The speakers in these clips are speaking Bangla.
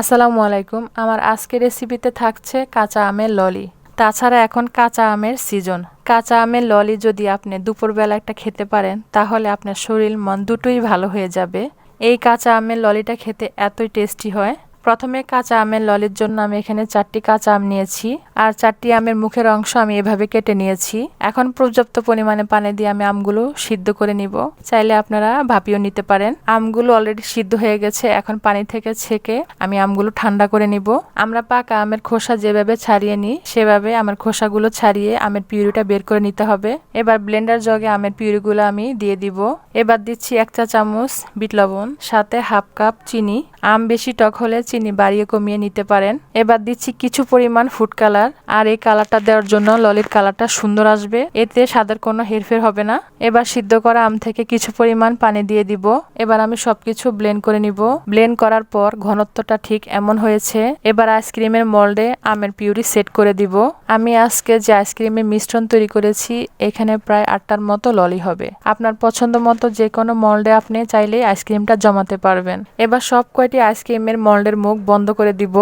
আসসালামু আলাইকুম। আমার আজকের রেসিপিতে থাকছে কাঁচা আমের ললি। তাছাড়া এখন কাঁচা আমের সিজন কাঁচা আমের ললি যদি আপনি দুপুরবেলা একটা খেতে পারেন, তাহলে আপনার শরীর মন দুটোই ভালো হয়ে যাবে। এই কাঁচা আমের ললিটা খেতে এতই টেস্টি হয়। প্রথমে কাঁচা আমের ললির জন্য আমি এখানে চারটি কাঁচা আম নিয়েছি, আর চারটি আমের মুখের অংশ আমি এভাবে কেটে নিয়েছি। এখন পর্যাপ্ত পরিমাণে পানি দিয়ে আমি আমগুলো সিদ্ধ করে নিব। চাইলে আপনারা ভাপিও নিতে পারেন। আমগুলো অলরেডি সিদ্ধ হয়ে গেছে, এখন পানি থেকে ছেঁকে আমি আমগুলো ঠান্ডা করে নিব। আমরা পাকা আমের খোসা যেভাবে ছাড়িয়ে নিই, সেভাবে আমার খোসাগুলো ছাড়িয়ে আমের পিউরিটা বের করে নিতে হবে। এবার ব্লেন্ডার জগে আমের পিউরিগুলো আমি দিয়ে দিব। এবার দিচ্ছি এক চা চামচ বিট লবণ, সাথে হাফ কাপ চিনি। আম বেশি টক হলে চিনি বাড়িয়ে কমিয়ে নিতে পারেন। এবার দিচ্ছি কিছু পরিমাণ ফুড কালার আর এই কালারটা দেওয়ার জন্য ললির কালারটা সুন্দর আসবে। এতে স্বাদের কোনো হেরফের হবে না। এবার সিদ্ধ করা আম থেকে কিছু পরিমাণ পানি দিয়ে দিব। এবার আমি সবকিছু ব্লেন্ড করে নিব। ব্লেন্ড করার পর ঘনত্বটা ঠিক এমন হয়েছে। এবার আইসক্রিমের মল্ডে আমের পিউরি সেট করে দিব। আমি আজকে যে আইসক্রিমের মিশ্রণ তৈরি করেছি, এখানে প্রায় আটটার মতো ললি হবে। আপনার পছন্দ মতো যে কোনো মোল্ডে আপনি চাইলে আইসক্রিমটা জমাতে পারবেন। এবার সব কয়টি আইসক্রিমের মোল্ডের মুখ বন্ধ করে দিব।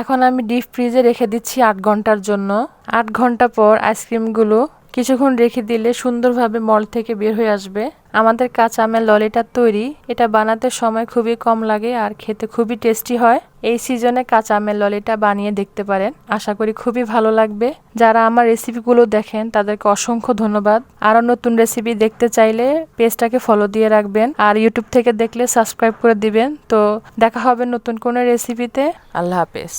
এখন আমি ডিপ ফ্রিজে রেখে দিচ্ছি আট ঘণ্টার জন্য। আট ঘণ্টা পর আইসক্রিমগুলো কিছুক্ষণ রেখে দিলে সুন্দরভাবে মল থেকে বের হয়ে আসবে। আমাদের কাঁচা আমের ললিটা তৈরি। এটা বানাতে সময় খুবই কম লাগে আর খেতে খুবই টেস্টি হয়। এই সিজনে কাঁচা আমের ললিটা বানিয়ে দেখতে পারেন। আশা করি খুবই ভালো লাগবে। যারা আমার রেসিপিগুলো দেখেন, তাদেরকে অসংখ্য ধন্যবাদ। আরও নতুন রেসিপি দেখতে চাইলে পেজটাকে ফলো দিয়ে রাখবেন আর ইউটিউব থেকে দেখলে সাবস্ক্রাইব করে দিবেন। তো দেখা হবে নতুন কোনো রেসিপিতে। আল্লাহ হাফেজ।